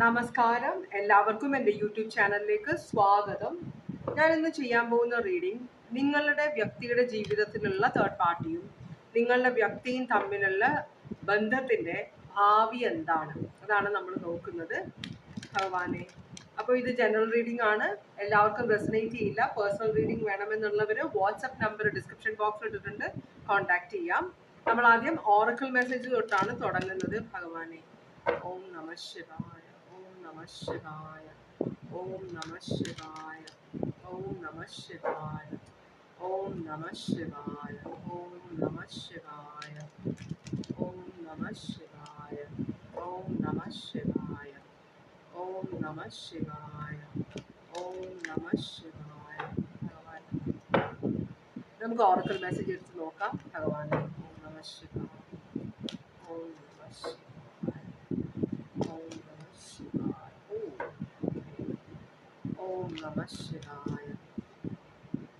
നമസ്കാരം. എല്ലാവർക്കും എന്റെ യൂട്യൂബ് ചാനലിലേക്ക് സ്വാഗതം. ഞാൻ ഇന്ന് ചെയ്യാൻ പോകുന്ന റീഡിംഗ് നിങ്ങളുടെ വ്യക്തിയുടെ ജീവിതത്തിലുള്ള തേർഡ് പാർട്ടിയും നിങ്ങളുടെ വ്യക്തിയും തമ്മിലുള്ള ബന്ധത്തിന്റെ ഭാവി എന്താണ്? അതാണ് നമ്മൾ നോക്കുന്നത്. ഭഗവാനെ. അപ്പോൾ ഇത് ജനറൽ റീഡിംഗ് ആണ്. എല്ലാവർക്കും റെസനേറ്റ് ചെയ്യില്ല. പേഴ്സണൽ റീഡിംഗ് വേണമെന്നുള്ളവർ വാട്സപ്പ് നമ്പർ ഡിസ്ക്രിപ്ഷൻ ബോക്സിൽ ഇട്ടിട്ടുണ്ട്. കോൺടാക്ട് ചെയ്യാം. നമ്മൾ ആദ്യം ഓറക്കിൾ മെസ്സേജ് തൊട്ടാണ് തുടങ്ങുന്നത്. ഭഗവാനെ. ഓം നമ ശിവായ. ഓം നമ ശിവായ ഓം നമ ശിവായ ഓം നമ ശിവായ ഓം നമ ശിവായ ഓം നമ ശിവായ ഓം നമ ശിവായ ഓം നമ ശിവായ ഓം നമ ശിവായ ഓം നമ ശിവായ ഭഗവാൻ നമുക്ക് ഓറക്കൽ മെസ്സേജ് എടുത്ത് നോക്കാം ഭഗവാൻ ഓം നമ ശിവായ ഓം നമ ശിവായ ഓം നമ ശിവായ ഓ. ഓം ശിവായ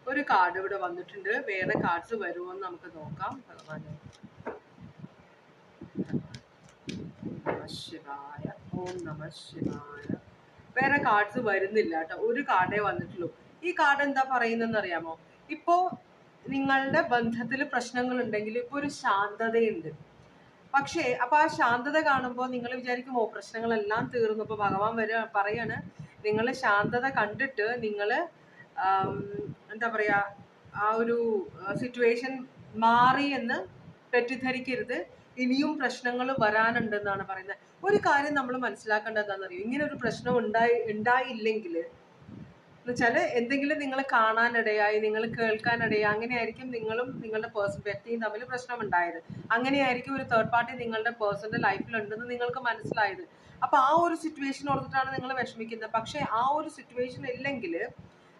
ഒരു കാർഡ് ഇവിടെ വന്നിട്ടുണ്ട്. വേറെ കാർഡ്സ് വരുമോ എന്ന് നമുക്ക് നോക്കാം. ഭഗവാനെ. വേറെ കാർഡ്സ് വരുന്നില്ല കേട്ടോ. ഒരു കാർഡേ വന്നിട്ടുള്ളൂ. ഈ കാർഡ് എന്താ പറയുന്നതെന്ന് അറിയാമോ? ഇപ്പോ നിങ്ങളുടെ ബന്ധത്തിൽ പ്രശ്നങ്ങൾ ഉണ്ടെങ്കിൽ ഇപ്പൊ ഒരു ശാന്തതയുണ്ട്. പക്ഷേ അപ്പൊ ആ ശാന്തത കാണുമ്പോൾ നിങ്ങൾ വിചാരിക്കും ഓ പ്രശ്നങ്ങളെല്ലാം തീർന്നു. ഇപ്പൊ ഭഗവാൻ വരെ പറയാണ് നിങ്ങൾ ശാന്തത കണ്ടിട്ട് നിങ്ങൾ എന്താ പറയുക ആ ഒരു സിറ്റുവേഷൻ മാറി എന്ന് തെറ്റിദ്ധരിക്കരുത്. ഇനിയും പ്രശ്നങ്ങൾ വരാനുണ്ടെന്നാണ് പറയുന്നത്. ഒരു കാര്യം നമ്മൾ മനസ്സിലാക്കേണ്ടത് എന്താണെന്നറിയോ ഇങ്ങനെ ഒരു പ്രശ്നം ഉണ്ടായി ഉണ്ടായില്ലെങ്കിൽ എന്നുവെച്ചാൽ എന്തെങ്കിലും നിങ്ങൾ കാണാനിടയായി നിങ്ങൾ കേൾക്കാനിടയായി അങ്ങനെയായിരിക്കും നിങ്ങളും നിങ്ങളുടെ പേഴ്സൺ വ്യക്തിയും തമ്മിൽ പ്രശ്നം ഉണ്ടായത് അങ്ങനെയായിരിക്കും ഒരു തേർഡ് പാർട്ടി നിങ്ങളുടെ പേഴ്സണൽ ലൈഫിൽ ഉണ്ടെന്ന് നിങ്ങൾക്ക് മനസ്സിലായത്. അപ്പൊ ആ ഒരു സിറ്റുവേഷൻ ഓർത്തിട്ടാണ് നിങ്ങൾ വിഷമിക്കുന്നത്. പക്ഷേ ആ ഒരു സിറ്റുവേഷൻ ഇല്ലെങ്കിൽ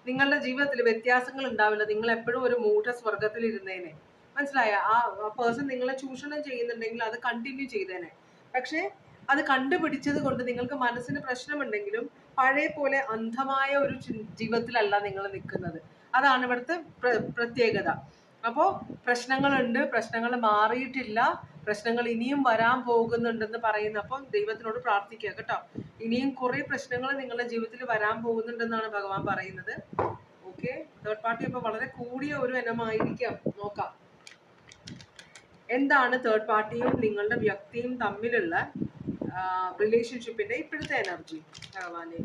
നിങ്ങളുടെ ജീവിതത്തിൽ വ്യത്യാസങ്ങൾ ഉണ്ടാവില്ല. നിങ്ങൾ എപ്പോഴും ഒരു മൂഢ സ്വർഗത്തിൽ ഇരുന്നേനെ മനസ്സിലായ? ആ പേഴ്സൺ നിങ്ങളെ ചൂഷണം ചെയ്യുന്നുണ്ടെങ്കിൽ അത് കണ്ടിന്യൂ ചെയ്തേനെ. പക്ഷേ അത് കണ്ടുപിടിച്ചത് കൊണ്ട് നിങ്ങൾക്ക് മനസ്സിന് പ്രശ്നമുണ്ടെങ്കിലും പഴയ പോലെ അന്ധമായ ഒരു ജീവിതത്തിലല്ല നിങ്ങൾ നിൽക്കുന്നത് അതാണ് ഇവിടുത്തെ പ്ര- പ്രത്യേകത. അപ്പോൾ പ്രശ്നങ്ങളുണ്ട്. പ്രശ്നങ്ങൾ മാറിയിട്ടില്ല. പ്രശ്നങ്ങൾ ഇനിയും വരാൻ പോകുന്നുണ്ടെന്ന് പറയുന്നു. അപ്പം ദൈവത്തിനോട് പ്രാർത്ഥിക്കുക കേട്ടോ. ഇനിയും കുറെ പ്രശ്നങ്ങൾ നിങ്ങളുടെ ജീവിതത്തിൽ വരാൻ പോകുന്നുണ്ടെന്നാണ് ഭഗവാൻ പറയുന്നത്. ഓക്കെ തേർഡ് പാർട്ടി അപ്പോൾ വളരെ കൂടിയ ഒരു ഇനമായിരിക്കാം. നോക്കാം. എന്താണ് തേർഡ് പാർട്ടിയും നിങ്ങളുടെ വ്യക്തിയും തമ്മിലുള്ള റിലേഷൻഷിപ്പിന്റെ ഇപ്പോഴത്തെ എനർജി ഭഗവാനെ.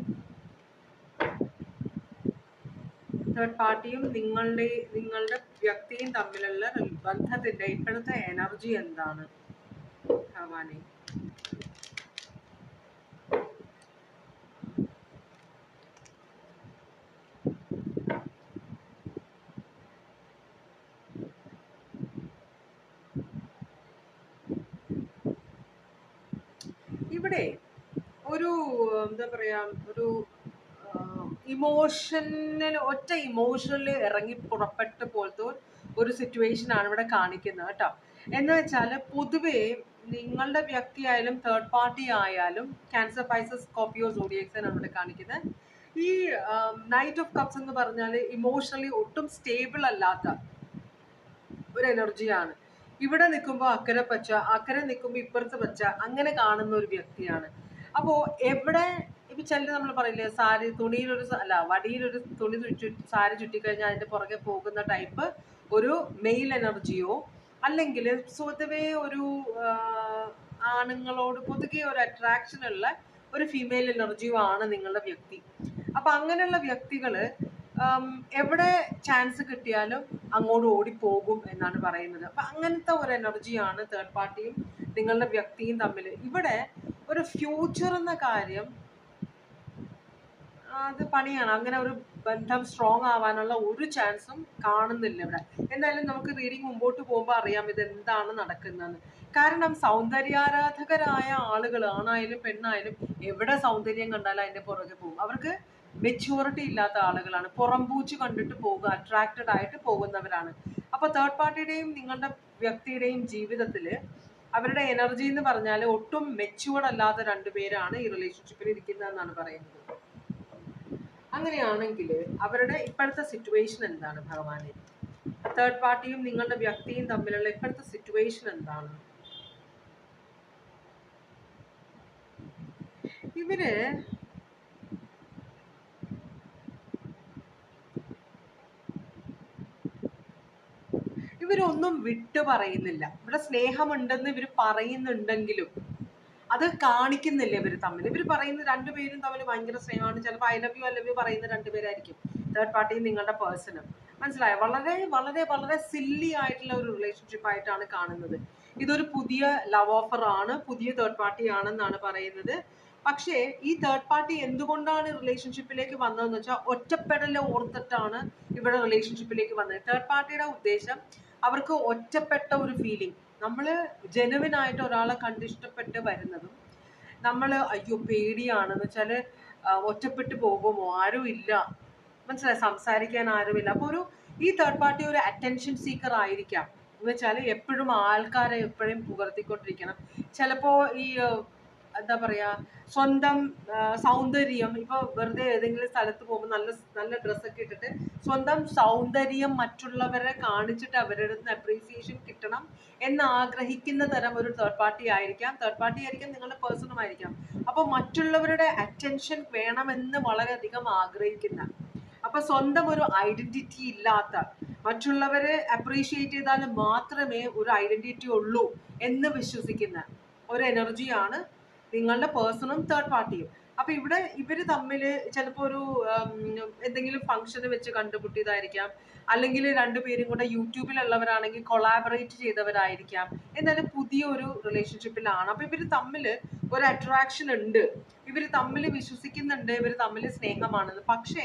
തേർഡ് പാർട്ടിയും നിങ്ങളുടെ നിങ്ങളുടെ വ്യക്തിയും തമ്മിലുള്ള ബന്ധത്തിന്റെ ഇപ്പോഴത്തെ എനർജി എന്താണ് ഭഗവാനെ ഇവിടെ ഒരു എന്താ പറയാ ഒരു ഇമോഷനിൽ ഒറ്റ ഇമോഷനിൽ ഇറങ്ങി പുറപ്പെട്ട പോലത്തെ ഒരു സിറ്റുവേഷൻ ആണ് ഇവിടെ കാണിക്കുന്നത് കേട്ടോ. എന്ന് വെച്ചാൽ പൊതുവേ നിങ്ങളുടെ വ്യക്തി ആയാലും തേർഡ് പാർട്ടി ആയാലും ക്യാൻസർ പൈസസ് കോപ്പിയോ സോഡിയക്സ് ആണ് ഇവിടെ കാണിക്കുന്നത്. ഈ നൈറ്റ് ഓഫ് കപ്സ് എന്ന് പറഞ്ഞാൽ ഇമോഷണലി ഒട്ടും സ്റ്റേബിൾ അല്ലാത്ത ഒരു എനർജിയാണ് ഇവിടെ നിൽക്കുമ്പോൾ അക്കരെ പച്ച അക്കരെ നിൽക്കുമ്പോൾ ഇപ്പുറത്ത് പച്ച അങ്ങനെ കാണുന്ന ഒരു വ്യക്തിയാണ്. അപ്പോൾ എവിടെ ഇപ്പം ചിലർ നമ്മൾ പറയില്ലേ സാരി തുണിയിലൊരു അല്ല വടിയിലൊരു തുണി സാരി ചുറ്റിക്കഴിഞ്ഞാൽ അതിന്റെ പുറകെ പോകുന്ന ടൈപ്പ് ഒരു മെയിൽ എനർജിയോ അല്ലെങ്കിൽ സ്വതവേ ഒരു ആണുങ്ങളോട് പൊതുകെ ഒരു അട്രാക്ഷൻ ഉള്ള ഒരു ഫീമെയിൽ എനർജിയോ ആണ് നിങ്ങളുടെ വ്യക്തി. അപ്പൊ അങ്ങനെയുള്ള വ്യക്തികൾ എവിടെ ചാൻസ് കിട്ടിയാലും അങ്ങോട്ട് ഓടിപ്പോകും എന്നാണ് പറയുന്നത്. അപ്പൊ അങ്ങനത്തെ ഒരു എനർജിയാണ് തേർഡ് പാർട്ടിയും നിങ്ങളുടെ വ്യക്തിയും തമ്മിൽ ഇവിടെ ഒരു ഫ്യൂച്ചർ എന്ന കാര്യം അത് പണിയാണ്. അങ്ങനെ ഒരു ബന്ധം സ്ട്രോങ് ആവാനുള്ള ഒരു ചാൻസും കാണുന്നില്ല ഇവിടെ. എന്തായാലും നമുക്ക് റീഡിങ് മുമ്പോട്ട് പോകുമ്പോൾ അറിയാം ഇത് എന്താണ് നടക്കുന്നതെന്ന്. കാരണം സൗന്ദര്യാരാധകരായ ആളുകൾ ആണായാലും പെണ്ണായാലും എവിടെ സൗന്ദര്യം കണ്ടാലും അതിന്റെ പുറകെ പോകും. അവർക്ക് മെച്യൂരിറ്റി ഇല്ലാത്ത ആളുകളാണ്. പുറംപൂച്ച് കണ്ടിട്ട് പോകുക അട്രാക്റ്റഡ് ആയിട്ട് പോകുന്നവരാണ്. അപ്പോൾ തേർഡ് പാർട്ടിയുടെയും നിങ്ങളുടെ വ്യക്തിയുടെയും ജീവിതത്തിൽ അവരുടെ എനർജി എന്ന് പറഞ്ഞാൽ ഒട്ടും മെച്യൂർഡ് അല്ലാത്ത രണ്ടുപേരാണ് ഈ റിലേഷൻഷിപ്പിൽ ഇരിക്കുന്നതെന്നാണ് പറയുന്നത്. അങ്ങനെയാണെങ്കിൽ അവരുടെ ഇപ്പോഴത്തെ സിറ്റുവേഷൻ എന്താണ് ഭഗവാനെ? തേർഡ് പാർട്ടിയും നിങ്ങളുടെ വ്യക്തിയും തമ്മിലുള്ള ഇപ്പോഴത്തെ സിറ്റുവേഷൻ എന്താണ്? ഇവർ ഇവരൊന്നും വിട്ടു പറയുന്നില്ല ഇവിടെ സ്നേഹമുണ്ടെന്ന് ഇവർ പറയുന്നുണ്ടെങ്കിലും അത് കാണിക്കുന്നില്ല ഇവർ തമ്മിൽ. ഇവർ പറയുന്ന രണ്ടുപേരും തമ്മിൽ ഭയങ്കര സ്നേഹമാണ്. ചിലപ്പോൾ I love you I love you പറയുന്ന രണ്ടുപേരായിരിക്കും തേർഡ് പാർട്ടി നിങ്ങളുടെ പേഴ്സണും മനസ്സിലായോ? വളരെ വളരെ വളരെ സില്ലി ആയിട്ടുള്ള ഒരു റിലേഷൻഷിപ്പ് ആയിട്ടാണ് കാണുന്നത്. ഇതൊരു പുതിയ ലവ് ഓഫർ ആണ് പുതിയ തേർഡ് പാർട്ടി ആണെന്നാണ് പറയുന്നത്. പക്ഷേ ഈ തേർഡ് പാർട്ടി എന്തുകൊണ്ടാണ് റിലേഷൻഷിപ്പിലേക്ക് വന്നതെന്ന് വെച്ചാൽ ഒറ്റപ്പെടൽ ഓർത്തിട്ടാണ് ഇവിടെ റിലേഷൻഷിപ്പിലേക്ക് വന്നത്. തേർഡ് പാർട്ടിയുടെ ഉദ്ദേശം അവർക്ക് ഒറ്റപ്പെട്ട ഒരു ഫീലിംഗ് നമ്മൾ ജനുവിനായിട്ട് ഒരാളെ കണ്ടിഷ്ടപ്പെട്ട് വരുന്നതും നമ്മൾ അയ്യോ പേടിയാണെന്ന് വെച്ചാൽ ഒറ്റപ്പെട്ടു പോകുമോ? ആരും ഇല്ല. മനസ്സിലായി? സംസാരിക്കാൻ ആരുമില്ല അപ്പോൾ ഒരു ഈ തേർഡ് പാർട്ടി ഒരു അറ്റൻഷൻ സീക്കർ ആയിരിക്കാം. എന്ന് വെച്ചാൽ എപ്പോഴും ആൾക്കാരെ എപ്പോഴും പുകർത്തിക്കൊണ്ടിരിക്കണം. ചിലപ്പോൾ ഈ എന്താ പറയാ സ്വന്തം സൗന്ദര്യം ഇപ്പൊ വെറുതെ ഏതെങ്കിലും സ്ഥലത്ത് പോകുമ്പോൾ നല്ല നല്ല ഡ്രസ്സൊക്കെ ഇട്ടിട്ട് സ്വന്തം സൗന്ദര്യം മറ്റുള്ളവരെ കാണിച്ചിട്ട് അവരുടെ നിന്ന് അപ്രീസിയേഷൻ കിട്ടണം എന്ന് ആഗ്രഹിക്കുന്ന തരം ഒരു തേർഡ് പാർട്ടി ആയിരിക്കാം. തേർഡ് പാർട്ടി ആയിരിക്കാം നിങ്ങളുടെ പേഴ്സണും ആയിരിക്കാം. അപ്പോൾ മറ്റുള്ളവരുടെ അറ്റൻഷൻ വേണമെന്ന് വളരെയധികം ആഗ്രഹിക്കുന്ന അപ്പൊ സ്വന്തം ഒരു ഐഡന്റിറ്റി ഇല്ലാത്ത മറ്റുള്ളവരെ അപ്രീഷിയേറ്റ് ചെയ്താൽ മാത്രമേ ഒരു ഐഡന്റിറ്റി ഉള്ളൂ എന്ന് വിശ്വസിക്കുന്ന ഒരു എനർജിയാണ് നിങ്ങളുടെ പേഴ്സണും തേർഡ് പാർട്ടിയും അപ്പൊ ഇവിടെ ഇവർ തമ്മിൽ ചിലപ്പോ ഒരു എന്തെങ്കിലും ഫംഗ്ഷന് വെച്ച് കണ്ടുമുട്ടിയതായിരിക്കാം. അല്ലെങ്കിൽ രണ്ടുപേരും കൂടെ യൂട്യൂബിലുള്ളവരാണെങ്കിൽ കൊളാബറേറ്റ് ചെയ്തവരായിരിക്കാം. എന്നാലും പുതിയ ഒരു റിലേഷൻഷിപ്പിലാണ് അപ്പൊ ഇവർ തമ്മിൽ ഒരു അട്രാക്ഷൻ ഉണ്ട്. ഇവർ തമ്മിൽ വിശ്വസിക്കുന്നുണ്ട്. ഇവർ തമ്മിൽ സ്നേഹമാണെന്ന്. പക്ഷേ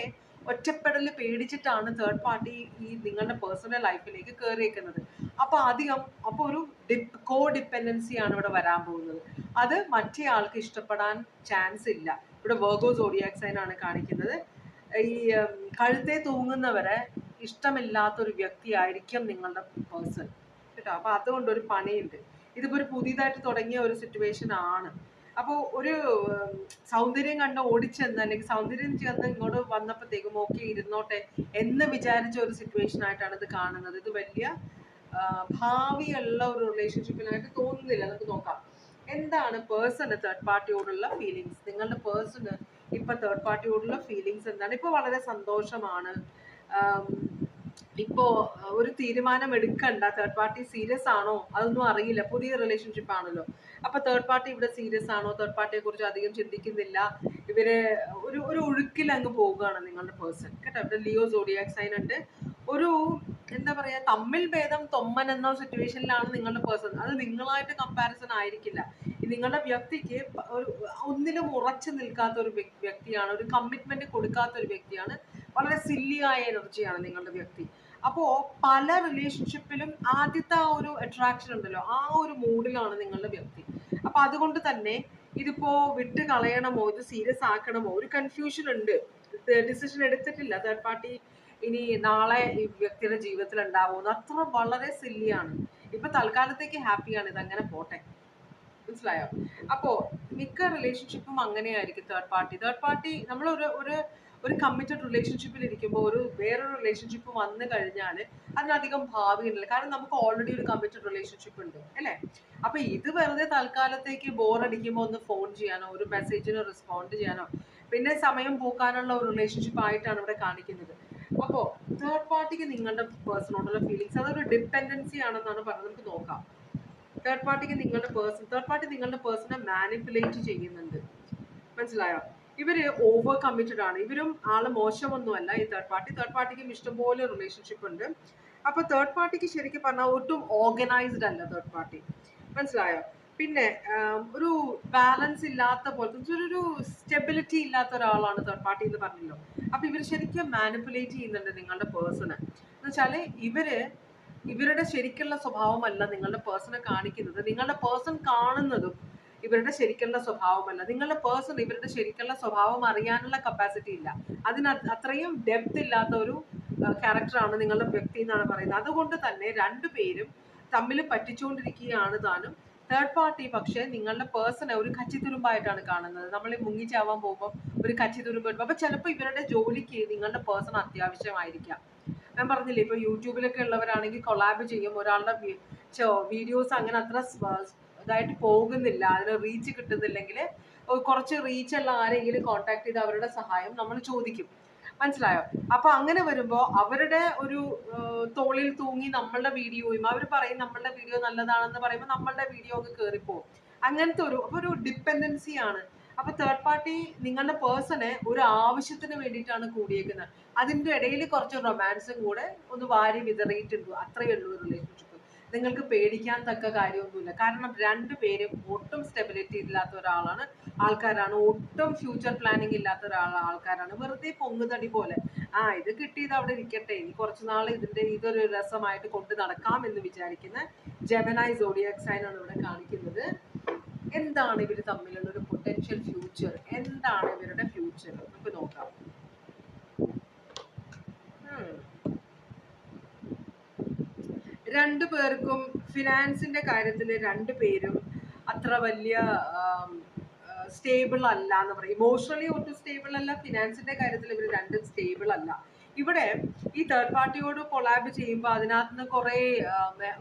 ഒറ്റപ്പെടൽ പേടിച്ചിട്ടാണ് തേർഡ് പാർട്ടി ഈ നിങ്ങളുടെ പേഴ്സണൽ ലൈഫിലേക്ക് കയറിയേക്കുന്നത് അപ്പോൾ അധികം അപ്പോൾ ഒരു ഡിപ് കോ ഡിപ്പെൻഡൻസിയാണ് ഇവിടെ വരാൻ പോകുന്നത്. അത് മറ്റേ ആൾക്ക് ഇഷ്ടപ്പെടാൻ ചാൻസ് ഇല്ല. ഇവിടെ വേർഗോ സോഡിയാക്സൈനാണ് കാണിക്കുന്നത്. ഈ കഴുത്തെ തൂങ്ങുന്നവരെ ഇഷ്ടമില്ലാത്തൊരു വ്യക്തിയായിരിക്കും നിങ്ങളുടെ പേഴ്സൺ കേട്ടോ? അപ്പോൾ അതുകൊണ്ട് ഒരു പണിയുണ്ട്. ഇതിപ്പോൾ ഒരു പുതിയതായിട്ട് തുടങ്ങിയ ഒരു സിറ്റുവേഷൻ ആണ്. അപ്പോൾ ഒരു സൗന്ദര്യം കണ്ട് ഓടിച്ചെന്ന് അല്ലെങ്കിൽ സൗന്ദര്യം ചേർന്ന് ഇങ്ങോട്ട് വന്നപ്പോഴത്തേക്കും ഓക്കെ ഇരുന്നോട്ടെ എന്ന് വിചാരിച്ച ഒരു സിറ്റുവേഷൻ ആയിട്ടാണ് ഇത് കാണുന്നത്. ഇത് വലിയ ഭാവിയുള്ള ഒരു റിലേഷൻഷിപ്പിനായിട്ട് തോന്നുന്നില്ല. നമുക്ക് നോക്കാം. എന്താണ് പേഴ്സണ് തേർഡ് പാർട്ടിയോടുള്ള ഫീലിങ്സ് നിങ്ങളുടെ പേഴ്സണ് ഇപ്പൊ തേർഡ് പാർട്ടിയോടുള്ള ഫീലിങ്സ് എന്താണ്? ഇപ്പൊ വളരെ സന്തോഷമാണ്. ഇപ്പോ ഒരു തീരുമാനം എടുക്കണ്ട. തേർഡ് പാർട്ടി സീരിയസ് ആണോ? അതൊന്നും അറിയില്ല. പുതിയ റിലേഷൻഷിപ്പ് ആണല്ലോ. അപ്പൊ തേർഡ് പാർട്ടി ഇവിടെ സീരിയസ് ആണോ? തേർഡ് പാർട്ടിയെ കുറിച്ച് അധികം ചിന്തിക്കുന്നില്ല. ഇവർ ഒരു ഒരു ഒഴുക്കിൽ അങ്ങ് പോവുകയാണ് നിങ്ങളുടെ പേഴ്സൺ കേട്ടോ? ഇവിടെ ലിയോ സോഡിയാക് സൈൻ ഉണ്ട്. ഒരു എന്താ പറയാ തമ്മിൽ ഭേദം തൊമ്മൻ എന്ന സിറ്റുവേഷനിലാണ് നിങ്ങളുടെ പേഴ്സൺ അത് നിങ്ങളായിട്ട് കമ്പാരിസൺ ആയിരിക്കില്ല. നിങ്ങളുടെ വ്യക്തിക്ക് ഒരു ഒന്നിലും ഉറച്ചു നിൽക്കാത്ത ഒരു വ്യക്തിയാണ്. ഒരു കമ്മിറ്റ്മെന്റ് കൊടുക്കാത്ത ഒരു വ്യക്തിയാണ്. വളരെ സില്ലിയായ എനർജിയാണ് നിങ്ങളുടെ വ്യക്തി. അപ്പോ പല റിലേഷൻഷിപ്പിലും ആദ്യത്തെ ആ ഒരു അട്രാക്ഷൻ ഉണ്ടല്ലോ ആ ഒരു മൂഡിലാണ് നിങ്ങളുടെ വ്യക്തി. അപ്പോൾ അതുകൊണ്ട് തന്നെ ഇതിപ്പോ വിട്ട് കളയണമോ ഇത് സീരിയസ് ആക്കണമോ ഒരു കൺഫ്യൂഷൻ ഉണ്ട്. ഡിസിഷൻ എടുത്തിട്ടില്ല. തേർഡ് പാർട്ടി ഇനി നാളെ ഈ വ്യക്തിയുടെ ജീവിതത്തിൽ ഉണ്ടാവുമെന്ന്. അത്ര വളരെ സില്ലിയാണ് ഇപ്പൊ തൽക്കാലത്തേക്ക് ഹാപ്പിയാണ് ഇത് അങ്ങനെ പോട്ടെ. മനസ്സിലായോ? അപ്പോ മിക്ക റിലേഷൻഷിപ്പും അങ്ങനെയായിരിക്കും തേർഡ് പാർട്ടി തേർഡ് പാർട്ടി നമ്മൾ ഒരു ഒരു കമ്മിറ്റഡ് റിലേഷൻഷിപ്പിൽ ഇരിക്കുമ്പോൾ ഒരു വേറൊരു റിലേഷൻഷിപ്പ് വന്നു കഴിഞ്ഞാൽ അതിനധികം ഭാവിയുണ്ടല്ലോ കാരണം നമുക്ക് ഓൾറെഡി ഒരു കമ്മിറ്റഡ് റിലേഷൻഷിപ്പ് ഉണ്ട് അല്ലേ? അപ്പൊ ഇത് വെറുതെ തൽക്കാലത്തേക്ക് ബോർ അടിക്കുമ്പോൾ ഒന്ന് ഫോൺ ചെയ്യാനോ ഒരു മെസ്സേജിന് റെസ്പോണ്ട് ചെയ്യാനോ പിന്നെ സമയം പോക്കാനുള്ള ഒരു റിലേഷൻഷിപ്പ് ആയിട്ടാണ് ഇവിടെ കാണിക്കുന്നത്. അപ്പോൾ തേർഡ് പാർട്ടിക്ക് നിങ്ങളുടെ പേഴ്സണോടുള്ള ഫീലിങ്സ് അതൊരു ഡിപ്പെൻഡൻസി ആണെന്നാണ് പറഞ്ഞത്. നമുക്ക് നോക്കാം. തേർഡ് പാർട്ടിക്ക് നിങ്ങളുടെ പേഴ്സൺ തേർഡ് പാർട്ടി നിങ്ങളുടെ പേഴ്സണെ മാനിപ്പുലേറ്റ് ചെയ്യുന്നുണ്ട്. മനസ്സിലായോ? ഇവർ ഓവർ കമ്മിറ്റഡ് ആണ്. ഇവരും ആൾ മോശമൊന്നുമല്ല. ഈ തേർഡ് പാർട്ടി തേർഡ് പാർട്ടിക്കും ഇഷ്ടംപോലെ റിലേഷൻഷിപ്പ് ഉണ്ട്. അപ്പൊ തേർഡ് പാർട്ടിക്ക് ശരിക്കും പറഞ്ഞാൽ ഒട്ടും ഓർഗനൈസ്ഡ് അല്ല തേർഡ് പാർട്ടി മനസ്സിലായോ? പിന്നെ ഒരു ബാലൻസ് ഇല്ലാത്ത പോലത്തെ ഒരു- സ്റ്റെബിലിറ്റി ഇല്ലാത്ത ഒരാളാണ് തേർഡ് പാർട്ടി എന്ന് പറഞ്ഞല്ലോ. അപ്പൊ ഇവർ ശരിക്കും മാനിപ്പുലേറ്റ് ചെയ്യുന്നുണ്ട് നിങ്ങളുടെ പേഴ്സണെ എന്ന് വെച്ചാൽ ഇവർ ഇവരുടെ ശരിക്കുള്ള സ്വഭാവമല്ല നിങ്ങളുടെ പേഴ്സണെ കാണിക്കുന്നത്. നിങ്ങളുടെ പേഴ്സൺ കാണുന്നതും ഇവരുടെ ശരിക്കുള്ള സ്വഭാവമല്ല. നിങ്ങളുടെ പേഴ്സൺ ഇവരുടെ ശരിക്കുള്ള സ്വഭാവം അറിയാനുള്ള കപ്പാസിറ്റി ഇല്ല. അതിന് അത്രയും ഡെപ്ത് ഇല്ലാത്ത ഒരു ക്യാരക്ടറാണ് നിങ്ങളുടെ വ്യക്തി എന്നാണ് പറയുന്നത്. അതുകൊണ്ട് തന്നെ രണ്ടുപേരും തമ്മിൽ പറ്റിച്ചുകൊണ്ടിരിക്കുകയാണ് താനും. തേർഡ് പാർട്ടി പക്ഷേ നിങ്ങളുടെ പേഴ്സണെ ഒരു കച്ചിത്തുരുമ്പായിട്ടാണ് കാണുന്നത്. നമ്മൾ മുങ്ങിച്ചാവാൻ പോകുമ്പോൾ ഒരു കച്ചിത്തുരുമ്പ് ഇടുമ്പോൾ അപ്പൊ ചിലപ്പോൾ ഇവരുടെ ജോലിക്ക് നിങ്ങളുടെ പേഴ്സൺ അത്യാവശ്യമായിരിക്കാം. ഞാൻ പറഞ്ഞില്ലേ ഇപ്പൊ യൂട്യൂബിലൊക്കെ ഉള്ളവരാണെങ്കിൽ കൊളാബ് ചെയ്യും. ഒരാളുടെ വീഡിയോസ് അങ്ങനെ അത്ര ഇതായിട്ട് പോകുന്നില്ല. അതിന് റീച്ച് കിട്ടുന്നില്ലെങ്കിൽ കുറച്ച് റീച്ച് ഉള്ള ആരെങ്കിലും കോൺടാക്ട് ചെയ്ത് അവരുടെ സഹായം നമ്മൾ ചോദിക്കും. മനസ്സിലായോ? അപ്പൊ അങ്ങനെ വരുമ്പോൾ അവരുടെ ഒരു തോളിൽ തൂങ്ങി നമ്മളുടെ വീഡിയോയും അവർ പറയും നമ്മളുടെ വീഡിയോ നല്ലതാണെന്ന് പറയുമ്പോൾ നമ്മളുടെ വീഡിയോ അങ്ങ് കയറിപ്പോവും അങ്ങനത്തെ ഒരു അപ്പൊ ഒരു ഡിപ്പെൻഡൻസി ആണ്. അപ്പൊ തേർഡ് പാർട്ടി നിങ്ങളുടെ പേഴ്സണെ ഒരു ആവശ്യത്തിന് വേണ്ടിയിട്ടാണ് കൂടിയേക്കുന്നത്. അതിന്റെ ഇടയിൽ കുറച്ച് റൊമാൻസും കൂടെ ഒന്ന് വാരി വിതറിയിട്ടുണ്ട്. അത്രയേ ഉള്ളൂ റിലേഷൻഷിപ്പ് നിങ്ങൾക്ക് പേടിക്കാൻ തക്ക കാര്യമൊന്നുമില്ല. കാരണം രണ്ടുപേരും ഒട്ടും സ്റ്റെബിലിറ്റി ഇല്ലാത്ത ഒരാളാണ്. ആൾക്കാരാണ്. ഒട്ടും ഫ്യൂച്ചർ പ്ലാനിങ് ഇല്ലാത്ത ഒരാൾ ആൾക്കാരാണ്. വെറുതെ പൊങ്ങുതടി പോലെ. ആ ഇത് കിട്ടിയത് അവിടെ ഇരിക്കട്ടെ. ഇനി കുറച്ച് നാൾ ഇതിന്റെ ഇതൊരു രസമായിട്ട് കൊണ്ട് നടക്കാം എന്ന് വിചാരിക്കുന്ന ജെമനായി സോഡിയാക് സൈൻ ആണ് ഇവിടെ കാണിക്കുന്നത്. എന്താണ് ഇവർ തമ്മിലുള്ള ഒരു പൊട്ടൻഷ്യൽ ഫ്യൂച്ചർ എന്താണ് ഇവരുടെ ഫ്യൂച്ചർ നമുക്ക് നോക്കാം. രണ്ടു പേർക്കും ഫിനാൻസിന്റെ കാര്യത്തിൽ രണ്ടു പേരും അത്ര വലിയ സ്റ്റേബിൾ അല്ല എന്ന് പറയും. ഇമോഷണലി ഒട്ടും സ്റ്റേബിൾ അല്ല ഫിനാൻസിന്റെ കാര്യത്തിൽ ഇവർ രണ്ടും സ്റ്റേബിൾ അല്ല. ഇവിടെ ഈ തേർഡ് പാർട്ടിയോട് കൊളാബ് ചെയ്യുമ്പോൾ അതിനകത്ത് നിന്ന് കുറേ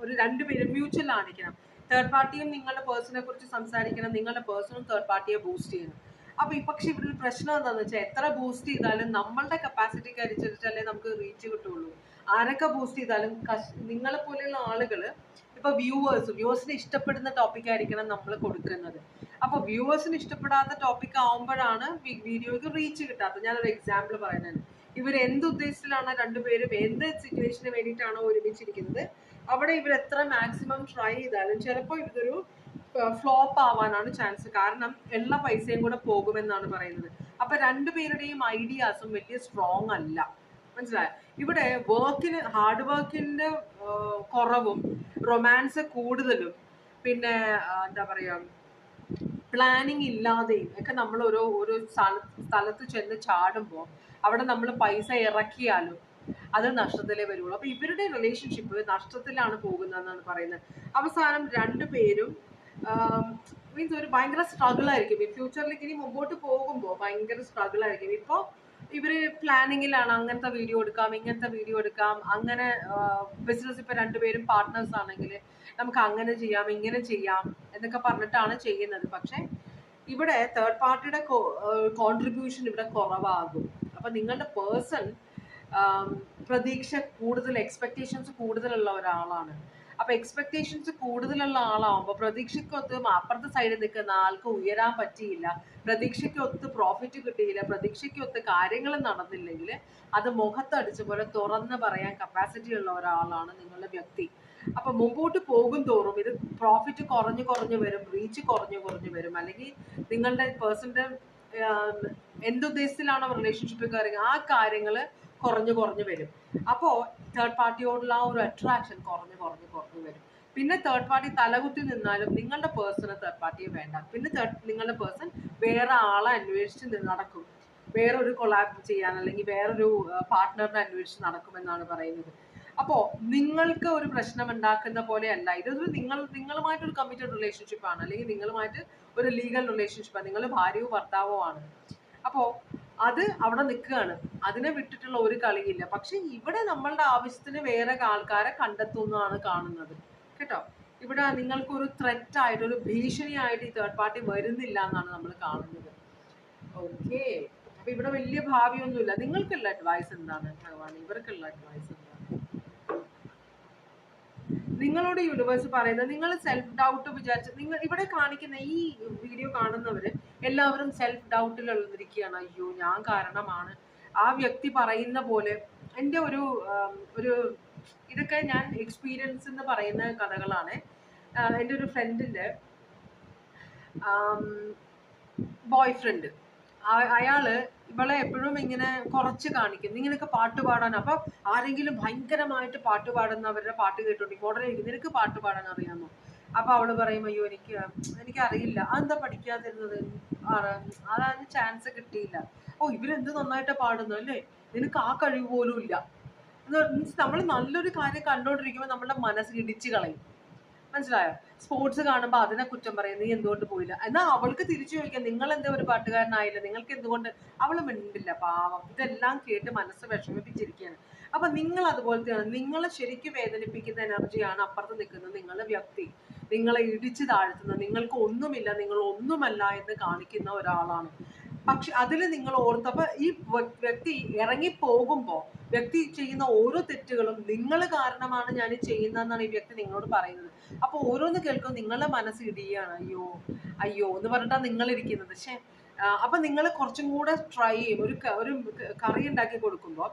ഒരു രണ്ടുപേരും മ്യൂച്വൽ കാണിക്കണം തേർഡ് പാർട്ടിയും നിങ്ങളുടെ പേഴ്സണെ കുറിച്ച് സംസാരിക്കണം നിങ്ങളുടെ പേഴ്സണും തേർഡ് പാർട്ടിയെ ബൂസ്റ്റ് ചെയ്യണം. അപ്പൊ ഈ പക്ഷെ ഇവിടെ ഒരു പ്രശ്നം എന്താണെന്ന് വെച്ചാൽ എത്ര ബൂസ്റ്റ് ചെയ്താലും നമ്മളുടെ കപ്പാസിറ്റിക്ക് അനുസരിച്ചല്ലേ നമുക്ക് റീച്ച് കിട്ടുള്ളൂ. ആരൊക്കെ പോസ്റ്റ് ചെയ്താലും നിങ്ങളെ പോലെയുള്ള ആളുകൾ ഇപ്പൊ വ്യൂവേഴ്സ് വ്യൂവേഴ്സിന് ഇഷ്ടപ്പെടുന്ന ടോപ്പിക് ആയിരിക്കണം നമ്മൾ കൊടുക്കുന്നത്. അപ്പൊ വ്യൂവേഴ്സിന് ഇഷ്ടപ്പെടാത്ത ടോപ്പിക് ആവുമ്പോഴാണ് വീഡിയോയ്ക്ക് റീച്ച് കിട്ടാത്തത് ഞാനൊരു എക്സാമ്പിൾ പറയുന്നത് ഇവർ എന്ത് ഉദ്ദേശത്തിലാണ് രണ്ടുപേരും എന്ത് സിറ്റുവേഷന് വേണ്ടിയിട്ടാണോ ഒരുമിച്ചിരിക്കുന്നത്? അവിടെ ഇവർ എത്ര മാക്സിമം ട്രൈ ചെയ്താലും ചിലപ്പോൾ ഇതൊരു ഫ്ലോപ്പ് ആവാനാണ് ചാൻസ് കാരണം എല്ലാ പൈസയും കൂടെ പോകുമെന്നാണ് പറയുന്നത്. അപ്പൊ രണ്ടുപേരുടെയും ഐഡിയാസും വലിയ സ്ട്രോങ് അല്ല. മനസ്സിലായോ? ഇവിടെ വർക്കിന് ഹാർഡ് വർക്കിന്റെ കുറവും റൊമാൻസ് കൂടുതലും പിന്നെ എന്താ പറയാ പ്ലാനിങ് ഇല്ലാതെയും ഒക്കെ നമ്മൾ ഓരോ ഓരോ സ്ഥലത്ത് ചെന്ന് ചാടുമ്പോൾ അവിടെ നമ്മൾ പൈസ ഇറക്കിയാലും അത് നഷ്ടത്തിലേ വരുള്ളൂ. അപ്പൊ ഇവരുടെ റിലേഷൻഷിപ്പ് നഷ്ടത്തിലാണ് പോകുന്നതെന്നാണ് പറയുന്നത്. അവസാനം രണ്ടുപേരും മീൻസ് ഒരു ഭയങ്കര സ്ട്രഗിൾ ആയിരിക്കും. ഈ ഫ്യൂച്ചറിലേക്ക് ഇനി മുമ്പോട്ട് പോകുമ്പോൾ ഭയങ്കര സ്ട്രഗിൾ ആയിരിക്കും. ഇപ്പോൾ ഇവർ പ്ലാനിങ്ങിലാണ് അങ്ങനത്തെ വീഡിയോ എടുക്കാം ഇങ്ങനത്തെ വീഡിയോ എടുക്കാം. അങ്ങനെ ബിസിനസ് ഇപ്പൊ രണ്ടുപേരും പാർട്ട്നേഴ്സ് ആണെങ്കിൽ നമുക്ക് അങ്ങനെ ചെയ്യാം ഇങ്ങനെ ചെയ്യാം എന്നൊക്കെ പറഞ്ഞിട്ടാണ് ചെയ്യുന്നത്. പക്ഷെ ഇവിടെ തേർഡ് പാർട്ടിയുടെ കോൺട്രിബ്യൂഷൻ ഇവിടെ കുറവാകും. അപ്പൊ നിങ്ങളുടെ പേഴ്സൺ പ്രതീക്ഷ കൂടുതൽ എക്സ്പെക്ടേഷൻസ് കൂടുതലുള്ള ഒരാളാണ്. അപ്പൊ എക്സ്പെക്ടേഷൻസ് കൂടുതലുള്ള ആളാവുമ്പോൾ പ്രതീക്ഷയ്ക്കൊത്ത് അപ്പുറത്തെ സൈഡിൽ നിൽക്കുന്ന ആൾക്ക് ഉയരാൻ പറ്റിയില്ല. പ്രതീക്ഷയ്ക്കൊത്ത് പ്രോഫിറ്റ് കിട്ടിയില്ല. പ്രതീക്ഷയ്ക്കൊത്ത് കാര്യങ്ങൾ നടന്നില്ലെങ്കിൽ അത് മുഖത്തടിച്ച പോലെ തുറന്ന് പറയാൻ കപ്പാസിറ്റി ഉള്ള ഒരാളാണ് നിങ്ങളുടെ വ്യക്തി. അപ്പൊ മുമ്പോട്ട് പോകും തോറും ഇത് പ്രോഫിറ്റ് കുറഞ്ഞു കുറഞ്ഞു വരും റീച്ച് കുറഞ്ഞു കുറഞ്ഞു വരും. അല്ലെങ്കിൽ നിങ്ങളുടെ പേഴ്സന്റെ എന്തുദ്ദേശത്തിലാണോ റിലേഷൻഷിപ്പ് കാര്യങ്ങൾ ആ കാര്യങ്ങൾ കുറഞ്ഞു കുറഞ്ഞു വരും. അപ്പോൾ തേർഡ് പാർട്ടിയോടുള്ള ആ ഒരു അട്രാക്ഷൻ കുറഞ്ഞു കുറഞ്ഞു കുറഞ്ഞു വരും. പിന്നെ തേർഡ് പാർട്ടി തലകുത്തി നിന്നാലും നിങ്ങളുടെ പേഴ്സണ് തേർഡ് പാർട്ടിയെ വേണ്ട. പിന്നെ തേർഡ് നിങ്ങളുടെ പേഴ്സൺ വേറെ ആളെ അന്വേഷിച്ച് നടക്കും. വേറൊരു കൊളാബ് ചെയ്യാൻ അല്ലെങ്കിൽ വേറൊരു പാർട്ട്ണറിനെ അന്വേഷിച്ച് നടക്കുമെന്നാണ് പറയുന്നത്. അപ്പോൾ നിങ്ങൾക്ക് ഒരു പ്രശ്നം ഉണ്ടാക്കുന്ന പോലെയല്ല ഇതൊരു നിങ്ങൾ നിങ്ങളുമായിട്ടൊരു കമ്മിറ്റഡ് റിലേഷൻഷിപ്പ് ആണ്. അല്ലെങ്കിൽ നിങ്ങളുമായിട്ട് ഒരു ലീഗൽ റിലേഷൻഷിപ്പാണ് നിങ്ങൾ ഭാര്യയോ ഭർത്താവോ ആണ്. അപ്പോൾ അത് അവിടെ നിൽക്കുകയാണ്. അതിനെ വിട്ടിട്ടുള്ള ഒരു കളിയില്ല. പക്ഷെ ഇവിടെ നമ്മളുടെ ആവശ്യത്തിന് വേറെ ആൾക്കാരെ കണ്ടെത്തുന്നതാണ് കാണുന്നത്. കേട്ടോ? ഇവിടെ നിങ്ങൾക്കൊരു ത്രെറ്റ് ആയിട്ട് ഒരു ഭീഷണിയായിട്ട് ഈ തേർഡ് പാർട്ടി വരുന്നില്ല എന്നാണ് നമ്മൾ കാണുന്നത്. ഓക്കെ അപ്പൊ ഇവിടെ വലിയ ഭാവിയൊന്നുമില്ല. നിങ്ങൾക്കുള്ള അഡ്വൈസ് എന്താണ് ഭഗവാൻ? ഇവർക്കുള്ള അഡ്വൈസ് എന്താണ്? നിങ്ങളോട് യൂണിവേഴ്സ് പറയുന്നത് നിങ്ങൾ സെൽഫ് ഡൗട്ട് വിചാരിച്ച് നിങ്ങൾ ഇവിടെ കാണിക്കുന്ന ഈ വീഡിയോ കാണുന്നവര് എല്ലാവരും സെൽഫ് ഡൗട്ടിൽ ഉള്ളിരിക്കുകയാണ് അയ്യോ ഞാൻ കാരണമാണ്. ആ വ്യക്തി പറയുന്ന പോലെ എന്റെ ഒരു ഒരു ഇതൊക്കെ ഞാൻ എക്സ്പീരിയൻസ് എന്ന് പറയുന്ന കഥകളാണ്. എന്റെ ഒരു ഫ്രണ്ടിന്റെ ബോയ് ഫ്രണ്ട് അയാൾ ഇവളെ എപ്പോഴും ഇങ്ങനെ കുറച്ച് കാണിക്കും. നീ ഇങ്ങനെയൊക്കെ പാട്ട് പാടാൻ. അപ്പൊ ആരെങ്കിലും ഭയങ്കരമായിട്ട് പാട്ട് പാടുന്നവരുടെ പാട്ട് കേട്ടോണ്ടിരിക്കും ഉടനെ നിനക്ക് പാട്ട് പാടാൻ അറിയാമോ? അപ്പൊ അവൾ പറയും അയ്യോ എനിക്ക് എനിക്ക് അറിയില്ല അതെന്താ പഠിക്കാതിരുന്നത്? അതാണ് ചാൻസ് കിട്ടിയില്ല. ഓ ഇവരെന്ത് നന്നായിട്ട് പാടുന്നു അല്ലേ? നിനക്ക് ആ കഴിവ് പോലും ഇല്ല. മീൻസ് നമ്മൾ നല്ലൊരു കാര്യം കണ്ടോണ്ടിരിക്കുമ്പോ നമ്മുടെ മനസ്സ് ഇടിച്ചു കളയും. മനസ്സിലായോ? സ്പോർട്സ് കാണുമ്പോൾ അതിനെ കുറ്റം പറയും നീ എന്തുകൊണ്ട് പോയില്ല? എന്നാൽ അവൾക്ക് തിരിച്ചു ചോദിക്കാം നിങ്ങൾ എന്താ ഒരു പാട്ടുകാരനായില്ല? നിങ്ങൾക്ക് എന്തുകൊണ്ട്? അവൾ മിണ്ടില്ല പാവം. ഇതെല്ലാം കേട്ട് മനസ്സ് വിഷമിപ്പിച്ചിരിക്കുകയാണ്. അപ്പൊ നിങ്ങൾ അതുപോലത്തെയാണ്. നിങ്ങളെ ശരിക്കും വേദനിപ്പിക്കുന്ന എനർജിയാണ് അപ്പുറത്ത് നിൽക്കുന്നത്. നിങ്ങളുടെ വ്യക്തി. നിങ്ങളെ ഇടിച്ചു താഴ്ത്തുന്ന നിങ്ങൾക്ക് ഒന്നുമില്ല നിങ്ങൾ ഒന്നുമല്ല എന്ന് കാണിക്കുന്ന ഒരാളാണ്. പക്ഷെ അതിൽ നിങ്ങൾ ഓർത്തപ്പോൾ ഈ വ്യക്തി ഇറങ്ങി പോകുമ്പോൾ വ്യക്തി ചെയ്യുന്ന ഓരോ തെറ്റുകളും നിങ്ങൾ കാരണമാണ് ഞാൻ ചെയ്യുന്നതെന്നാണ് ഈ വ്യക്തി നിങ്ങളോട് പറയുന്നത്. അപ്പൊ ഓരോന്ന് കേൾക്കും നിങ്ങളുടെ മനസ്സ് ഇടിയാണ്. അയ്യോ അയ്യോ എന്ന് പറഞ്ഞിട്ടാ നിങ്ങൾ ഇരിക്കുന്നത് പക്ഷേ അപ്പൊ നിങ്ങൾ കുറച്ചും കൂടെ ട്രൈ ചെയ്യും. ഒരു ഒരു കറി ഉണ്ടാക്കി കൊടുക്കുമ്പോൾ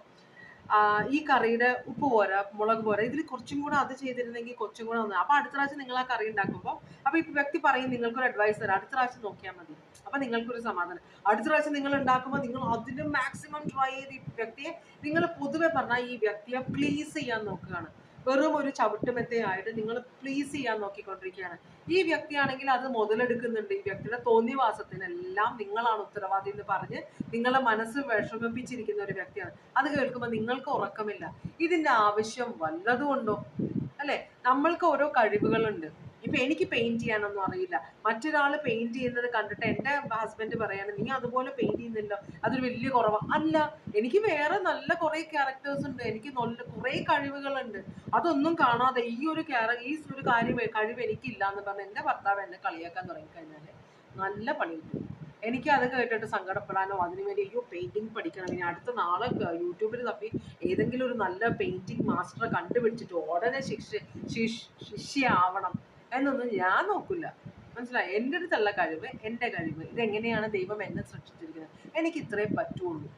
ഈ കറിയുടെ ഉപ്പ് പോരാ മുളക് പോരാ ഇതിൽ കുറച്ചും കൂടെ അത് ചെയ്തിരുന്നെങ്കിൽ കുറച്ചും കൂടെ ഒന്ന് അപ്പൊ അടുത്ത പ്രാവശ്യം നിങ്ങൾ ആ കറി ഉണ്ടാക്കുമ്പോൾ അപ്പൊ ഈ വ്യക്തി പറയും നിങ്ങൾക്കൊരു അഡ്വൈസ് തരാം. അടുത്ത പ്രാവശ്യം നോക്കിയാൽ മതി. അപ്പൊ നിങ്ങൾക്കൊരു സമാധാനം. അടുത്ത പ്രാവശ്യം നിങ്ങൾ ഉണ്ടാക്കുമ്പോൾ നിങ്ങൾ അതിന് മാക്സിമം ട്രൈ ചെയ്ത് ഈ വ്യക്തിയെ നിങ്ങൾ പൊതുവെ പറഞ്ഞാൽ ഈ വ്യക്തിയെ പ്ലീസ് ചെയ്യാൻ നോക്കുകയാണ്. വെറും ഒരു ചവിട്ടുമെത്തയായിട്ട് നിങ്ങൾ പ്ലീസ് ചെയ്യാൻ നോക്കിക്കൊണ്ടിരിക്കുകയാണ്. ഈ വ്യക്തിയാണെങ്കിൽ അത് മുതലെടുക്കുന്നുണ്ട്. ഈ വ്യക്തിയുടെ തോന്നിവാസത്തിനെല്ലാം നിങ്ങളാണ് ഉത്തരവാദി എന്ന് പറഞ്ഞ് നിങ്ങളെ മനസ്സ് വിഷമിപ്പിച്ചിരിക്കുന്ന ഒരു വ്യക്തിയാണ്. അത് കേൾക്കുമ്പോൾ നിങ്ങൾക്ക് ഉറക്കമില്ല. ഇതിന്റെ ആവശ്യം വല്ലതുകൊണ്ടോ അല്ലെ? നമ്മൾക്ക് ഓരോ കഴിവുകളുണ്ട്. ഇപ്പൊ എനിക്ക് പെയിന്റ് ചെയ്യാനൊന്നും അറിയില്ല. മറ്റൊരാൾ പെയിന്റ് ചെയ്യുന്നത് കണ്ടിട്ട് എന്റെ ഹസ്ബൻഡ് പറയാണ് നീ അതുപോലെ പെയിന്റ് ചെയ്യുന്നില്ല അതൊരു വലിയ കുറവാണ് അല്ല എനിക്ക് വേറെ നല്ല കുറെ ക്യാരക്ടേഴ്സ് ഉണ്ട്. എനിക്ക് നല്ല കുറെ കഴിവുകളുണ്ട്. അതൊന്നും കാണാതെ ഈ ഒരു ക്യാര ഈ ഒരു കാര്യം കഴിവ് എനിക്കില്ല എന്ന് പറഞ്ഞ് എന്റെ ഭർത്താവ് എന്നെ കളിയാക്കാൻ തുടങ്ങിക്കഴിഞ്ഞാൽ നല്ല പണി കിട്ടും എനിക്ക് അത് കേട്ടിട്ട് സങ്കടപ്പെടാനോ അതിനുവേണ്ടി അയ്യോ പെയിന്റിങ് പഠിക്കണം. ഇനി അടുത്ത നാളെ യൂട്യൂബിൽ തപ്പി ഏതെങ്കിലും ഒരു നല്ല പെയിന്റിങ് മാസ്റ്ററെ കണ്ടുപിടിച്ചിട്ട് ഉടനെ ശിക്ഷ ശിഷ്യയാവണം എന്നൊന്നും ഞാൻ നോക്കില്ല മനസ്സിലായി? എന്റെ അടുത്തുള്ള കഴിവ് എന്റെ കഴിവ്. ഇതെങ്ങനെയാണ് ദൈവം എന്നെ സൃഷ്ടിച്ചിരിക്കുന്നത്? എനിക്ക് ഇത്രേ പറ്റുള്ളൂ.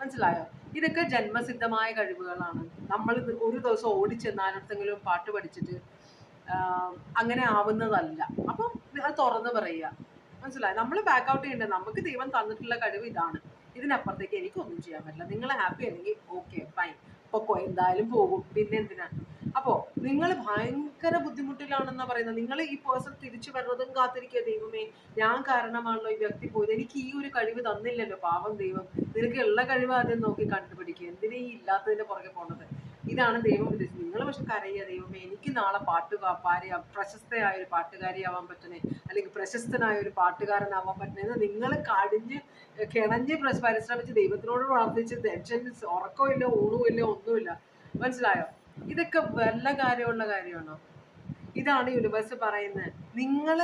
മനസ്സിലായോ? ഇതൊക്കെ ജന്മസിദ്ധമായ കഴിവുകളാണ്. നമ്മൾ ഒരു ദിവസം ഓടി ഓടിച്ചെന്നാലടുത്തെങ്കിലും പാട്ട് പഠിച്ചിട്ട് അങ്ങനെ ആവുന്നതല്ല. അപ്പം അത് തുറന്ന് പറയുക. മനസ്സിലായി? നമ്മൾ ബാക്ക് ഔട്ട് ചെയ്യേണ്ടത് നമുക്ക് ദൈവം തന്നിട്ടുള്ള കഴിവ് ഇതാണ്. ഇതിനപ്പുറത്തേക്ക് എനിക്കൊന്നും ചെയ്യാൻ പറ്റില്ല. നിങ്ങൾ ഹാപ്പി അല്ലെങ്കിൽ ഓക്കെ ഫൈൻ പൊക്കോ എന്തായാലും പോകും. പിന്നെ എന്തിനാ? അപ്പോ നിങ്ങൾ ഭയങ്കര ബുദ്ധിമുട്ടിലാണെന്നാ പറയുന്നത്. നിങ്ങൾ ഈ പേഴ്സൺ തിരിച്ചു വരുന്നതും കാത്തിരിക്കുക ദൈവമേ. ഞാൻ കാരണമാണല്ലോ ഈ വ്യക്തി പോയത്. എനിക്ക് ഈ ഒരു കഴിവ് തന്നില്ലല്ലോ പാവം ദൈവം. നിനക്ക് ഉള്ള കഴിവ് ആദ്യം നോക്കി കണ്ടുപിടിക്കുക എന്തിനാ ഈ ഇല്ലാത്തതിന്റെ പുറകെ പോണത്? ഇതാണ് ദൈവം ഉദ്ദേശിച്ചത്. നിങ്ങൾ പക്ഷെ കരയുക ദൈവമേ. എനിക്ക് നാളെ പാട്ടുകാരി പ്രശസ്തയായ ഒരു പാട്ടുകാരിയാവാൻ പറ്റണേ. അല്ലെങ്കിൽ പ്രശസ്തനായ ഒരു പാട്ടുകാരനാവാൻ പറ്റണേ എന്ന് നിങ്ങൾ കടിഞ്ഞ് കിണഞ്ഞ് പരിശ്രമിച്ച് ദൈവത്തിനോട് പ്രാർത്ഥിച്ച് ടെൻഷൻ ഉറക്കമില്ല ഊണുമില്ല ഒന്നുമില്ല. മനസ്സിലായോ? ഇതൊക്കെ വല്ല കാര്യമുള്ള കാര്യമാണോ? ഇതാണ് യൂണിവേഴ്സ് പറയുന്നത്. നിങ്ങൾ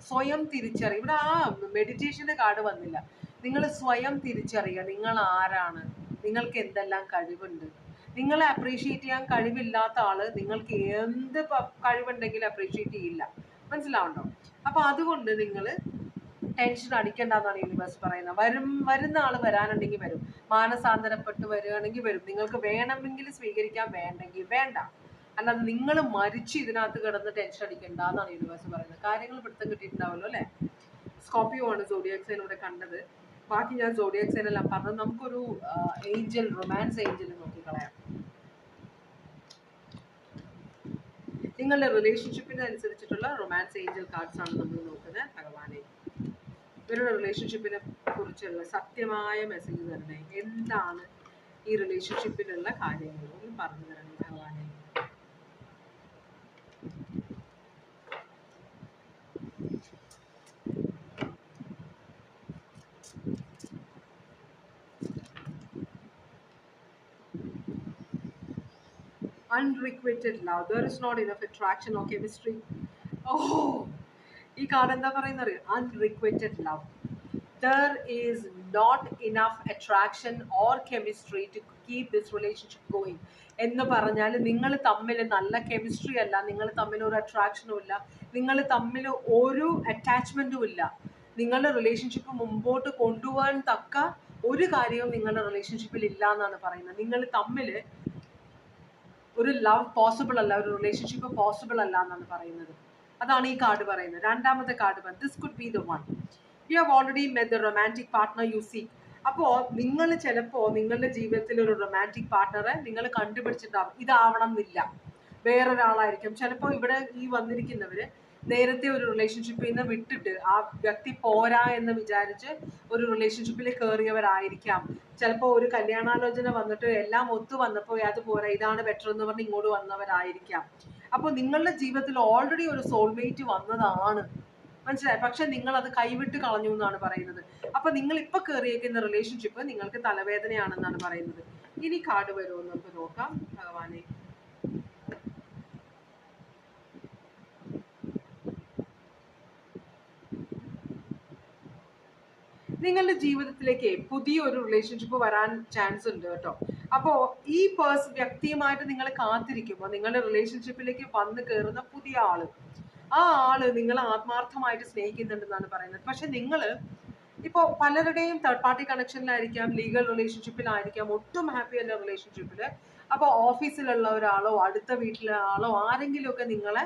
സ്വയം തിരിച്ചറിയുക ഇവിടെ ആ മെഡിറ്റേഷന്റെ കാർഡ് വന്നില്ല. നിങ്ങൾ സ്വയം തിരിച്ചറിയുക നിങ്ങൾ ആരാണ്? നിങ്ങൾക്ക് എന്തെല്ലാം കഴിവുണ്ട്? നിങ്ങളെ അപ്രീഷിയേറ്റ് ചെയ്യാൻ കഴിവില്ലാത്ത ആൾ നിങ്ങൾക്ക് എന്ത് കഴിവുണ്ടെങ്കിലും അപ്രീഷിയേറ്റ് ചെയ്യില്ല. മനസ്സിലാവുണ്ടോ? അപ്പൊ അതുകൊണ്ട് നിങ്ങൾ ടെൻഷൻ അടിക്കേണ്ടെന്നാണ് യൂണിവേഴ്സ് പറയുന്നത്. വരും വരുന്ന ആൾ വരാനുണ്ടെങ്കിൽ വരും. മാനസാന്തരപ്പെട്ട് വരികയാണെങ്കിൽ വരും. നിങ്ങൾക്ക് വേണമെങ്കിൽ സ്വീകരിക്കാൻ വേണ്ടെങ്കിൽ വേണ്ട. അല്ലാതെ നിങ്ങൾ മരിച്ച് ഇതിനകത്ത് കിടന്ന് ടെൻഷൻ അടിക്കണ്ട എന്നാണ് യൂണിവേഴ്സ് പറയുന്നത്. കാര്യങ്ങൾ പിടുത്തം കിട്ടിയിട്ടുണ്ടാവല്ലോ അല്ലേ? സ്കോപ്പിയോ ആണ് സോഡിയാക് സൈൻ ഇവിടെ കണ്ടത്. ബാക്കി ഞാൻ സോഡിയാക് സൈൻ എല്ലാം പറഞ്ഞത്. നമുക്കൊരു ഏഞ്ചൽ റൊമാൻസ് ഏഞ്ചൽ നോക്കിക്കളയാം നിങ്ങളുടെ റിലേഷൻഷിപ്പിന് അനുസരിച്ചിട്ടുള്ള റൊമാൻസ് ഏഞ്ചൽ കാർഡ്സ് ആണ് നമ്മൾ നോക്കുന്നത്. ഭഗവാനെ. ഇവരുടെ റിലേഷൻഷിപ്പിനെ കുറിച്ചുള്ള സത്യമായ മെസ്സേജ് തരണേ. എന്താണ് ഈ റിലേഷൻഷിപ്പിലുള്ള കാര്യങ്ങൾ? ഒന്ന് പറഞ്ഞു തരണേ ഭഗവാനെ. Unrequited love. There is not enough attraction or chemistry. Oh! ഈ കാർഡ് എന്താ പറയുന്നത് അറിയോ unrequited love there is not enough attraction or chemistry to keep this relationship going. എന്ന് പറഞ്ഞാൽ നിങ്ങൾ തമ്മിൽ നല്ല കെമിസ്ട്രി അല്ല നിങ്ങൾ തമ്മിൽ ഒരു അട്രാക്ഷനും ഇല്ല നിങ്ങൾ തമ്മിൽ ഒരു അറ്റാച്ച്മെന്റും ഇല്ല. നിങ്ങളുടെ റിലേഷൻഷിപ്പ് മുമ്പോട്ട് കൊണ്ടുപോകാൻ തക്ക ഒരു കാര്യവും നിങ്ങളുടെ റിലേഷൻഷിപ്പിൽ ഇല്ല എന്നാണ് പറയുന്നത്. നിങ്ങൾ തമ്മിൽ ഒരു ലവ് പോസിബിൾ അല്ല ഒരു റിലേഷൻഷിപ്പ് പോസിബിൾ അല്ല എന്നാണ് പറയുന്നത്. അതാണ് ഈ കാർഡ് പറയുന്നത്. രണ്ടാമത്തെ card this could be the one you have already met the romantic partner you see അപ്പോൾ നിങ്ങൾ ചിലപ്പോൾ നിങ്ങളുടെ ജീവിതത്തിൽ ഒരു റൊമാന്റിക് പാർട്ട്ണറെ നിങ്ങൾ കണ്ടുപിടിച്ചിട്ടുണ്ടാവും. ഇതാവണം എന്നില്ല. വേറൊരാളായിരിക്കും. ചിലപ്പോൾ ഇവിടെ ഈ വന്നിരിക്കുന്നവര് നേരത്തെ ഒരു റിലേഷൻഷിപ്പിൽ നിന്ന് വിട്ടിട്ട് ആ വ്യക്തി പോരാ എന്ന് വിചാരിച്ച് ഒരു റിലേഷൻഷിപ്പിൽ കയറിയവരായിരിക്കാം ചിലപ്പോൾ ഒരു കല്യാണാലോചന വന്നിട്ട് എല്ലാം ഒത്തു വന്നപ്പോൾ അത് പോരാ ഇതാണ് ബെറ്റർ എന്ന് പറഞ്ഞ് ഇങ്ങോട്ട് വന്നവരായിരിക്കാം. അപ്പോൾ നിങ്ങളുടെ ജീവിതത്തിൽ ഓൾറെഡി ഒരു സോൾമേറ്റ് വന്നതാണ്. മനസ്സിലായി? പക്ഷെ നിങ്ങൾ അത് കൈവിട്ട് കളഞ്ഞു എന്നാണ് പറയുന്നത്. അപ്പൊ നിങ്ങൾ ഇപ്പൊ കയറിയേക്കുന്ന റിലേഷൻഷിപ്പ് നിങ്ങൾക്ക് തലവേദനയാണെന്നാണ് പറയുന്നത്. ഇനി കാർഡ് വരുമോ നമുക്ക് നോക്കാം. ഭഗവാനെ. നിങ്ങളുടെ ജീവിതത്തിലേക്ക് പുതിയൊരു റിലേഷൻഷിപ്പ് വരാൻ ചാൻസ് ഉണ്ട് കേട്ടോ. അപ്പോൾ ഈ പേഴ്സ് വ്യക്തിയുമായിട്ട് നിങ്ങൾ കാത്തിരിക്കുമ്പോൾ നിങ്ങളുടെ റിലേഷൻഷിപ്പിലേക്ക് വന്ന് കയറുന്ന പുതിയ ആൾ. ആ ആൾ നിങ്ങളെ ആത്മാർത്ഥമായിട്ട് സ്നേഹിക്കുന്നുണ്ടെന്നാണ് പറയുന്നത്. പക്ഷെ നിങ്ങൾ ഇപ്പോൾ പലരുടെയും തേർഡ് പാർട്ടി കണക്ഷനിലായിരിക്കാം ലീഗൽ റിലേഷൻഷിപ്പിലായിരിക്കാം ഒട്ടും ഹാപ്പി അല്ല റിലേഷൻഷിപ്പിൽ അപ്പോൾ ഓഫീസിലുള്ള ഒരാളോ അടുത്ത വീട്ടിലെ ആളോ ആരെങ്കിലുമൊക്കെ നിങ്ങളെ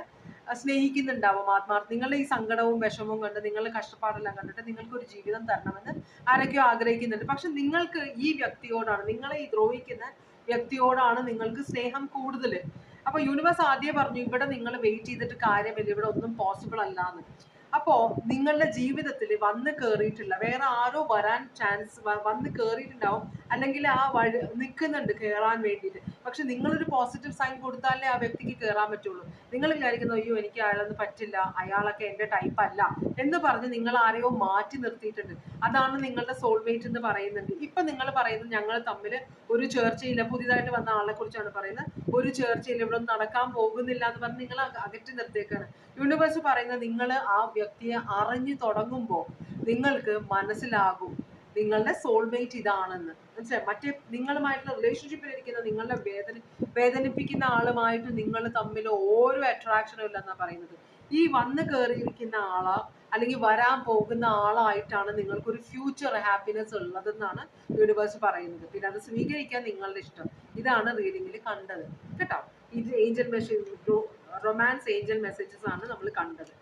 സ്നേഹിക്കുന്നുണ്ടാവും ആത്മാർത്ഥം നിങ്ങളുടെ ഈ സങ്കടവും വിഷമവും കണ്ട് നിങ്ങളുടെ കഷ്ടപ്പാടെല്ലാം കണ്ടിട്ട് നിങ്ങൾക്ക് ഒരു ജീവിതം തരണമെന്ന് ആരൊക്കെയോ ആഗ്രഹിക്കുന്നുണ്ട്. പക്ഷെ നിങ്ങൾക്ക് ഈ വ്യക്തിയോടാണ് നിങ്ങളെ ഈ ദ്രോഹിക്കുന്ന വ്യക്തിയോടാണ് നിങ്ങൾക്ക് സ്നേഹം കൂടുതൽ അപ്പൊ യൂണിവേഴ്സ് ആദ്യം പറഞ്ഞു ഇവിടെ നിങ്ങൾ വെയിറ്റ് ചെയ്തിട്ട് കാര്യമില്ല ഇവിടെ ഒന്നും പോസിബിൾ അല്ലാന്ന്. അപ്പോ നിങ്ങളുടെ ജീവിതത്തിൽ വന്ന് കയറിയിട്ടില്ല വേറെ ആരോ വരാൻ ചാൻസ് വന്ന് കയറിയിട്ടുണ്ടാവും അല്ലെങ്കിൽ ആ വഴി നിൽക്കുന്നുണ്ട് കയറാൻ വേണ്ടിയിട്ട്. പക്ഷെ നിങ്ങളൊരു പോസിറ്റീവ് സൈൻ കൊടുത്താലേ ആ വ്യക്തിക്ക് കയറാൻ പറ്റുള്ളൂ. നിങ്ങൾ വിചാരിക്കുന്നു അയ്യോ എനിക്ക് അയാളൊന്നും പറ്റില്ല. അയാളൊക്കെ എന്റെ ടൈപ്പ് അല്ല. എന്ന് പറഞ്ഞ് നിങ്ങൾ ആരെയോ മാറ്റി നിർത്തിയിട്ടുണ്ട്. അതാണ് നിങ്ങളുടെ സോൾമേറ്റ് എന്ന് പറയുന്നുണ്ട്. ഇപ്പൊ നിങ്ങൾ പറയുന്നത് ഞങ്ങൾ തമ്മിൽ ഒരു ചേർച്ചയില്ല. പുതിയതായിട്ട് വന്ന ആളെ കുറിച്ചാണ് പറയുന്നത്. ഒരു ചേർച്ചയില്ല. ഇവിടെ നടക്കാൻ പോകുന്നില്ല എന്ന് പറഞ്ഞ് നിങ്ങൾ അകറ്റി നിർത്തിയേക്കാണ്. യൂണിവേഴ്സ് പറയുന്നത് നിങ്ങൾ ആ വ്യക്തിയെ അറിഞ്ഞു തുടങ്ങുമ്പോൾ നിങ്ങൾക്ക് മനസ്സിലാകും നിങ്ങളുടെ സോൾമേറ്റ് ഇതാണെന്ന്. മനസ്സിലായി? മറ്റേ നിങ്ങളുമായിട്ടുള്ള റിലേഷൻഷിപ്പിൽ ഇരിക്കുന്ന നിങ്ങളുടെ വേദന വേദനിപ്പിക്കുന്ന ആളുമായിട്ട് നിങ്ങൾ തമ്മിൽ ഓരോ അട്രാക്ഷനും ഇല്ലെന്നാണ് പറയുന്നത്. ഈ വന്ന് കയറിയിരിക്കുന്ന ആളാ അല്ലെങ്കിൽ വരാൻ പോകുന്ന ആളായിട്ടാണ് നിങ്ങൾക്കൊരു ഫ്യൂച്ചർ ഹാപ്പിനെസ് ഉള്ളതെന്നാണ് യൂണിവേഴ്സ് പറയുന്നത്. പിന്നെ അത് സ്വീകരിക്കാൻ നിങ്ങളുടെ ഇഷ്ടം. ഇതാണ് റീഡിങ്ങിൽ കണ്ടത്. കേട്ടോ? ഇത് angel message romance angel messages ആണ് നമ്മൾ കണ്ടത്.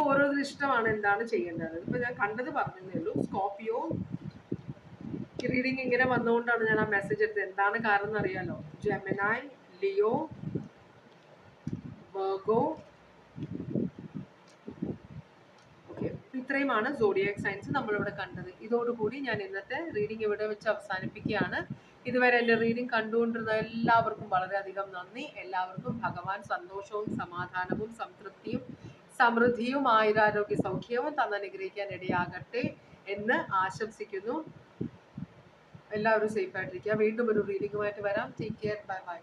അതൊക്കെ ഓരോരുത്തർ ഇഷ്ടമാണ് എന്താണ് ചെയ്യേണ്ടത്? ഇപ്പൊ ഞാൻ കണ്ടത് പറഞ്ഞതേ ഉള്ളൂ. സ്കോപ്പിയോ റീഡിങ് ഇങ്ങനെ വന്നുകൊണ്ടാണ് ഞാൻ ആ മെസ്സേജ് എടുത്തത്. എന്താണ് കാരണം അറിയാലോ ജെമിനായ് ലിയോ വെർഗോ ഇത്രയുമാണ് സോഡിയാക് സയൻസ് നമ്മളിവിടെ കണ്ടത്. ഇതോടുകൂടി ഞാൻ ഇന്നത്തെ റീഡിംഗ് ഇവിടെ വെച്ച് അവസാനിപ്പിക്കുകയാണ്. ഇതുവരെ എന്റെ റീഡിംഗ് കണ്ടുകൊണ്ടിരുന്ന എല്ലാവർക്കും വളരെയധികം നന്ദി. എല്ലാവർക്കും ഭഗവാൻ സന്തോഷവും സമാധാനവും സംതൃപ്തിയും സമൃദ്ധിയും ആയുരാരോഗ്യ സൗഖ്യവും തന്നനുഗ്രഹിക്കാൻ ഇടയാകട്ടെ എന്ന് ആശംസിക്കുന്നു. എല്ലാവരും സേഫ് ആയിട്ടിരിക്കുക. വീണ്ടും ഒരു റീഡിങ്ങുമായിട്ട് വരാം. Take care bye bye